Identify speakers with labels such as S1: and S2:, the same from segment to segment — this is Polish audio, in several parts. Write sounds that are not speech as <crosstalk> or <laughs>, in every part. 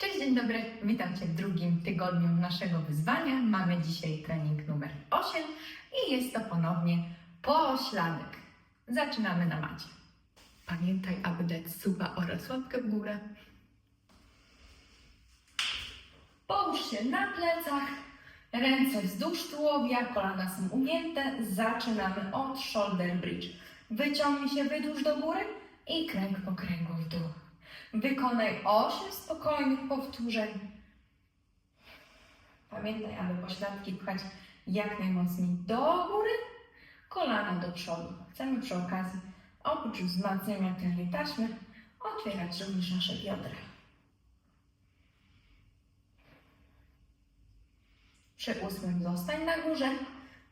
S1: Cześć, dzień dobry. Witam Cię w drugim tygodniu naszego wyzwania. Mamy dzisiaj trening numer 8 i jest to ponownie pośladek. Zaczynamy na macie. Pamiętaj, aby dać suba oraz łapkę w górę. Połóż się na plecach, ręce wzdłuż tułowia, kolana są ugięte. Zaczynamy od shoulder bridge. Wyciągnij się, wydłuż do góry i kręg po kręgu w dół. Wykonaj 8 spokojnych powtórzeń. Pamiętaj, aby pośladki pchać jak najmocniej do góry, kolana do przodu. Chcemy przy okazji, oprócz wzmacniania tylnej taśmy, otwierać również nasze biodra. Przy ósmym zostań na górze.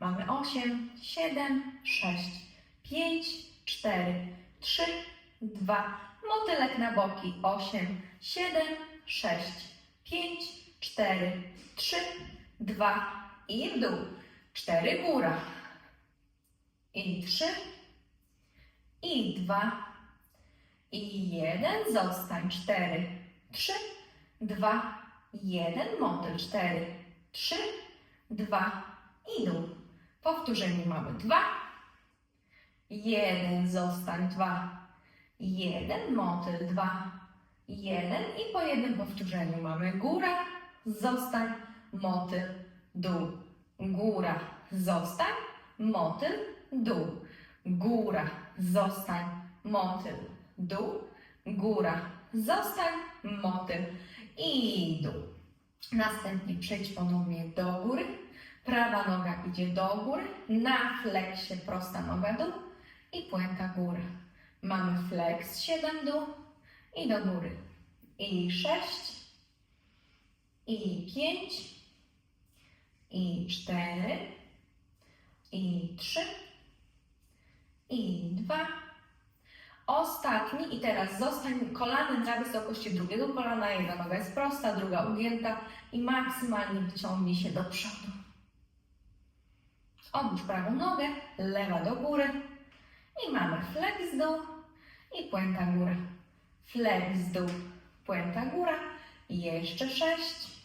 S1: Mamy 8, 7, 6, 5, 4, 3, 2, Motylek na boki 8, 7, 6, 5, 4, 3, 2 i w dół. 4 góra. I 3, i 2, i 1. Zostań. 4, 3, 2, 1. Motyl. 4, 3, 2 i dół. Powtórzenie mamy 2, 1. Zostań. 2, jeden, motyl, dwa, jeden i po jednym powtórzeniu mamy góra, zostań, motyl, dół, góra, zostań, motyl, dół, góra, zostań, motyl, dół, góra, zostań, motyl i dół. Następnie przejdź ponownie do góry, prawa noga idzie do góry, na fleksie prosta noga dół i puenta góra. Mamy flex 7 dół i do góry. I 6, i 5, i 4, i 3, i 2. Ostatni i teraz zostań kolanem na wysokości drugiego kolana. Jedna noga jest prosta, druga ugięta i maksymalnie wyciągnij się do przodu. Odłóż prawą nogę, lewa do góry, i mamy flex dół i puenta góra. Flex dół, puenta góra. Jeszcze sześć.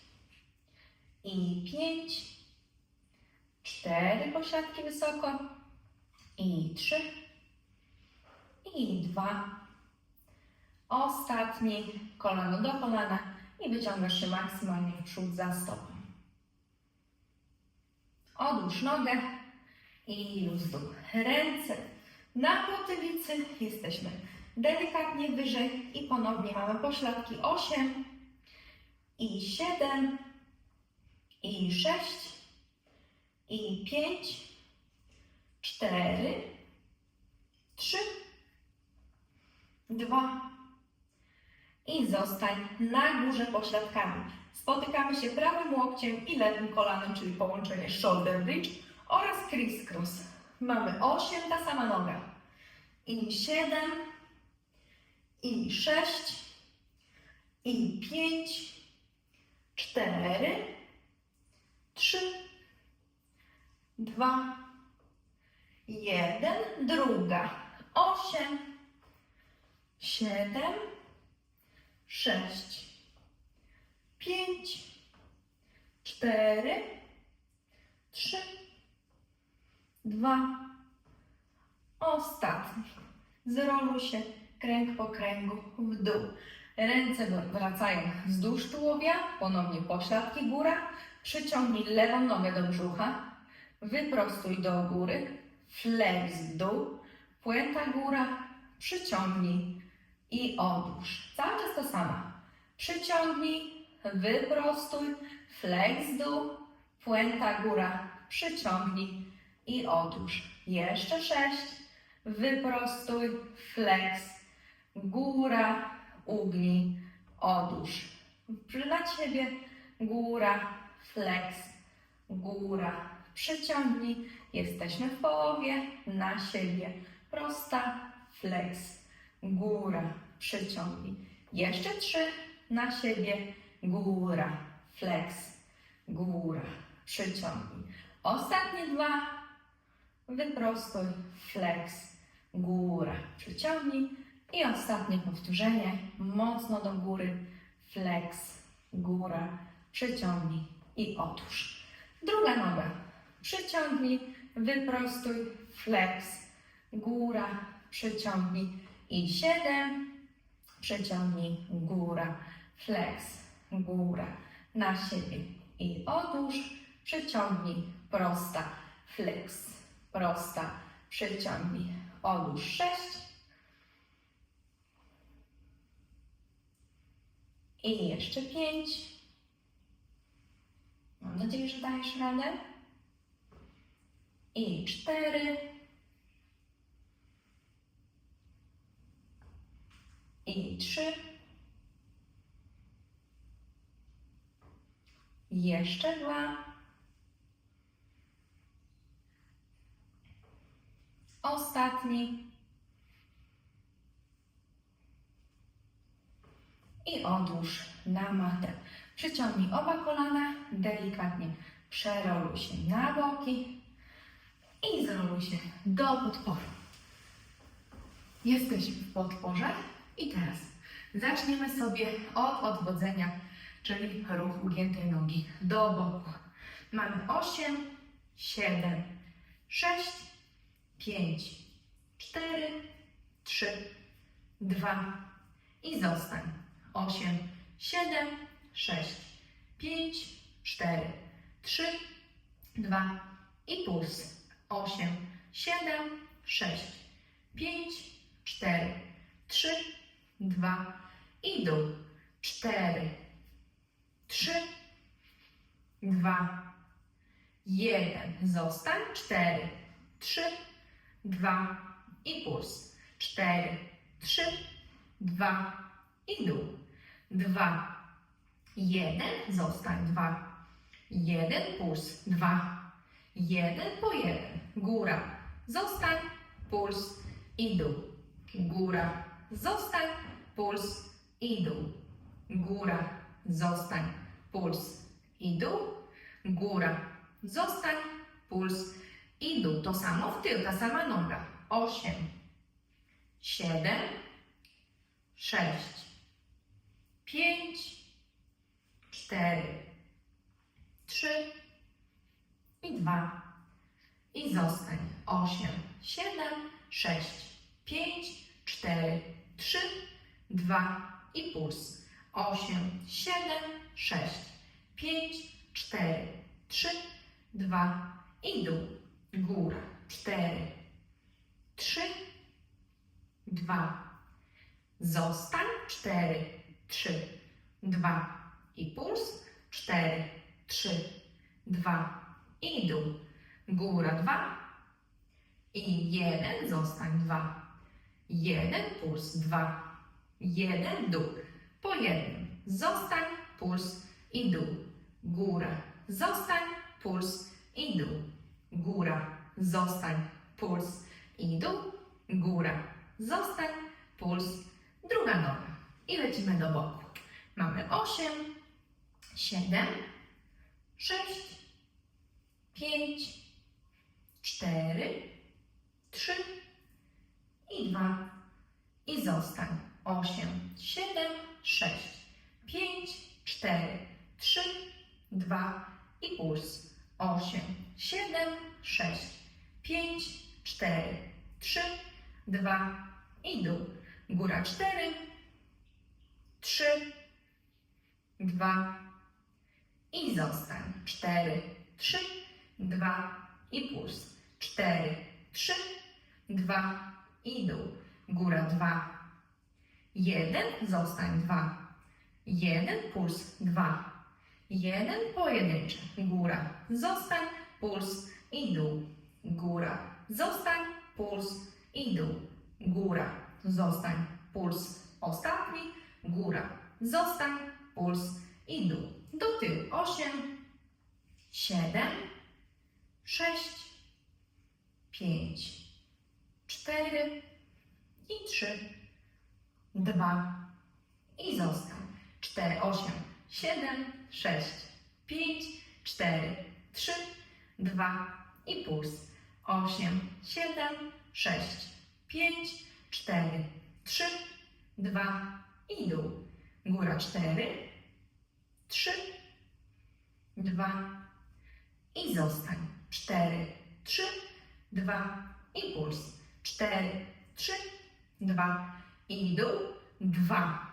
S1: I pięć. Cztery pośladki wysoko. I trzy. I dwa. Ostatni. Kolano do kolana. I wyciągasz się maksymalnie w przód za stopą. Odłóż nogę i luz dół. Ręce na potylicy jesteśmy delikatnie wyżej i ponownie mamy pośladki 8 i 7 i 6 i 5 4 3 2 i zostań na górze pośladkami. Spotykamy się prawym łokciem i lewym kolanem, czyli połączenie shoulder bridge oraz criss-cross. Mamy 8, ta sama noga. I 7, i 6, i 5, 4, 3, 2, 1, druga. 8, 7, 6, 5, 4, 3, dwa, ostatni. Zroluj się kręg po kręgu w dół. Ręce wracają wzdłuż tułowia, ponownie pośladki góra. Przyciągnij lewą nogę do brzucha, wyprostuj do góry, flex w dół, puenta góra, przyciągnij i odłóż. Cały czas to samo. Przyciągnij, wyprostuj, flex dół, puenta góra, przyciągnij i odłóż. Jeszcze sześć. Wyprostuj, flex, góra, ugnij, odłóż. Dla Ciebie góra, flex, góra, przyciągnij. Jesteśmy w połowie, na siebie. Prosta, flex, góra, przyciągnij. Jeszcze trzy, na siebie, góra, flex, góra, przyciągnij. Ostatnie dwa, wyprostuj, flex, góra, przyciągnij i ostatnie powtórzenie, mocno do góry, flex, góra, przyciągnij i otwórz. Druga noga, przyciągnij, wyprostuj, flex, góra, przyciągnij i siedem, przyciągnij, góra, flex, góra, na siebie i odłóż, przyciągnij, prosta, flex, prosta, przyciągnij, odłóż sześć i jeszcze pięć. Mam nadzieję, że dajesz radę. I cztery. I trzy. Jeszcze dwa. Ostatni. I odłóż na matę. Przyciągnij oba kolana, delikatnie przeroluj się na boki i zroluj się do podporu. Jesteśmy w podporze i teraz zaczniemy sobie od odwodzenia, czyli ruch ugiętej nogi do boku. Mamy 8, 7, 6, 5, 4, 3, 2 i zostań. 8, 7, 6, 5, 4, 3, 2 i puls. 8, 7, 6, 5, 4, 3, 2 i dół. 4, 3, 2, 1. Zostań. 4, 3, 2 i puls. 4, 3, 2 i dół. 2, 1. Zostań. 2, 1. Puls. 2, 1 po 1. Góra. Zostań. Puls i dół. Góra. Zostań. Puls i dół. Góra. Zostań. Puls i dół. Góra. Zostań. Puls i dół. To samo w tył, ta sama noga. 8, 7, 6, 5, 4, 3 i 2. I zostań. 8, 7, 6, 5, 4, 3, 2 i puls. 8, 7, 6, 5, 4, 3, 2 i dół. Góra. 4, 3, 2. Zostań. 4, 3, 2 i puls. 4, 3, 2 i dół. Góra 2 i 1. Zostań 2. 1, puls 2. 1, dół. Po jednym. Zostań, puls i dół. Góra. Zostań, puls i dół. Góra. Zostań, puls i dół. Góra. Zostań, puls. Druga noga. I lecimy do boku. Mamy 8, 7, 6, 5, 4, 3 i 2. I zostań. 8, 7, 6, 5, 4, 3, 2 i puls. 8, 7, 6, 5, 4, 3, 2 i dół. Góra 4, 3, 2 i zostań. 4, 3, 2 i puls. 4, 3, 2 i dół. Góra 2, 1, zostań 2. 1, puls 2. 1, pojedynczy. Góra, zostań, puls i dół. Góra, zostań, puls i dół. Góra, zostań, puls ostatni. Góra, zostań, puls i dół. Do tyłu 8, 7, 6, 5, 4 i 3, 2 i zostań. 4, 8, 7, 6, 5, 4, 3, 2 i puls. 8, 7, 6, 5, 4, 3, 2 i dół. Góra 4, trzy, dwa i zostań. Cztery, trzy, dwa i puls. Cztery, trzy, dwa i dół. Dwa,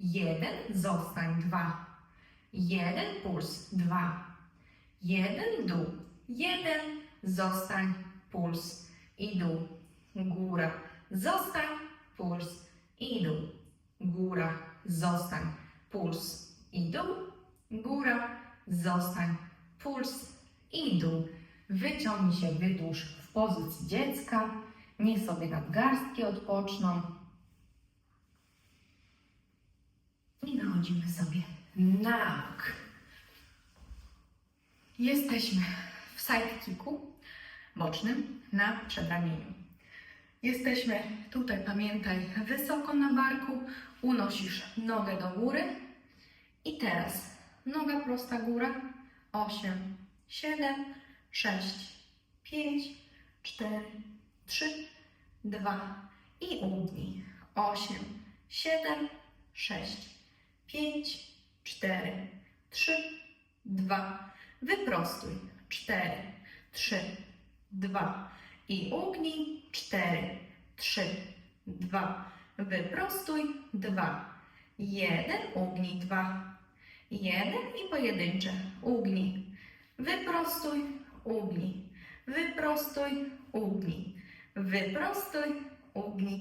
S1: jeden, zostań. Dwa, jeden, puls. Dwa, jeden, dół. Jeden, zostań. Puls i dół. Góra, zostań. Puls i dół. Góra, zostań. Puls i dół. Góra, zostań. Puls i dół. Wyciągnij się, wydłuż w pozycji dziecka. Niech sobie nadgarstki odpoczną. I wychodzimy sobie na bok. Jesteśmy w sidekicku bocznym na przedramieniu. Jesteśmy tutaj, pamiętaj, wysoko na barku. Unosisz nogę do góry. I teraz noga prosta góra. 8, 7, 6, 5, 4, 3, 2 i ugnij. 8, 7, 6, 5, 4, 3, 2. Wyprostuj. 4, 3, 2 i ugnij. 4, 3, 2. Wyprostuj. 2, 1, ugnij. 2, 1 i pojedyncze. Ugnij. Wyprostuj. Ugnij. Wyprostuj. Ugnij. Wyprostuj. Ugnij.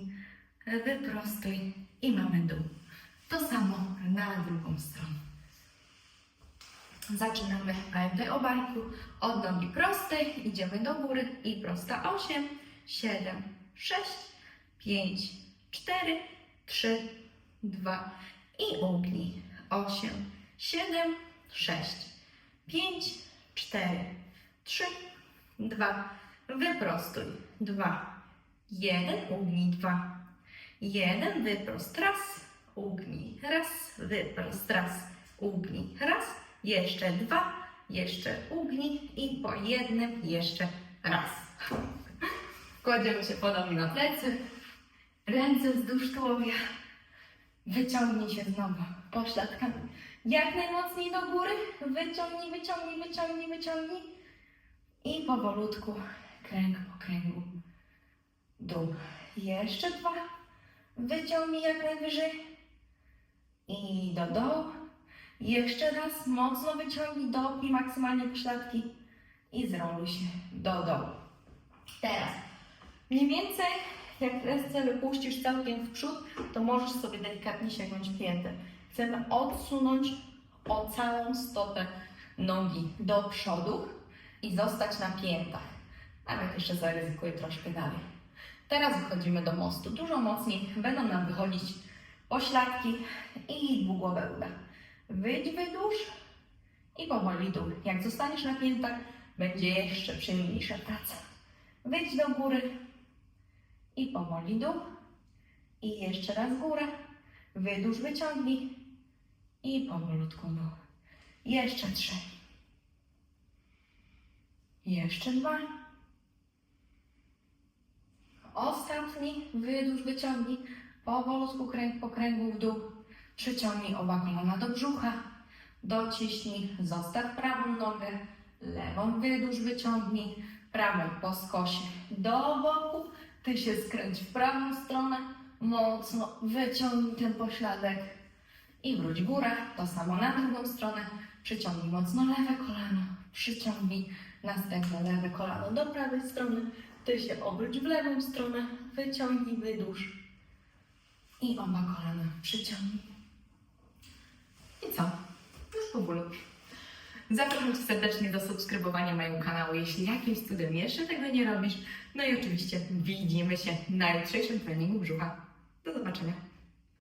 S1: Wyprostuj. I mamy dół. To samo na drugą stronę. Zaczynamy pamiętaj o barku. Od nogi prostej idziemy do góry i prosta 8, 7, 6, 5, 4, 3, 2 i ugnij. 8, 7, 6, 5, 4, 3, 2, wyprostuj. 2, 1, ugnij. 2, 1, wyprost. Raz, ugnij. Raz, wyprost. Raz, ugnij. Raz, jeszcze dwa, jeszcze ugnij i po jednym jeszcze raz. <laughs> Kładziemy się ponownie na plecy, ręce wzdłuż tułowia. Wyciągnij się znowu pośladkami. Jak najmocniej do góry. Wyciągnij, wyciągnij, wyciągnij, wyciągnij. I powolutku, kręg po kręgu, dół. Jeszcze dwa. Wyciągnij jak najwyżej. I do dołu. Jeszcze raz mocno wyciągnij dopnij maksymalnie pośladki i zroluj się do dołu. Teraz mniej więcej jak ręce wypuścisz całkiem w przód, to możesz sobie delikatnie sięgnąć piętę. Chcemy odsunąć o całą stopę nogi do przodu i zostać na piętach. Nawet jeszcze zaryzykuję troszkę dalej. Teraz wychodzimy do mostu. Dużo mocniej będą nam wychodzić pośladki i dwugłowe uda. Wyjdź, wydłuż i powoli dół. Jak zostaniesz na piętach, będzie jeszcze przyjemniejsza praca. Wyjdź do góry i powoli dół. I jeszcze raz górę. Wydłuż, wyciągnij i powolutku dół. Jeszcze trzy. Jeszcze dwa. Ostatni. Wydłuż, wyciągnij. Powolutku kręg po kręgu w dół. Przyciągnij oba kolana do brzucha. Dociśnij. Zostaw prawą nogę. Lewą wydłuż, wyciągnij. Prawą po skosie do boku. Ty się skręć w prawą stronę. Mocno wyciągnij ten pośladek. I wróć góra. To samo na drugą stronę. Przyciągnij mocno lewe kolano. Przyciągnij następne lewe kolano do prawej strony. Ty się obróć w lewą stronę. Wyciągnij, wydłuż. I oba kolana przyciągnij. I co? Już po bólu. Zapraszam Cię serdecznie do subskrybowania mojego kanału, jeśli jakimś cudem jeszcze tego nie robisz. No i oczywiście widzimy się na jutrzejszym treningu brzucha. Do zobaczenia.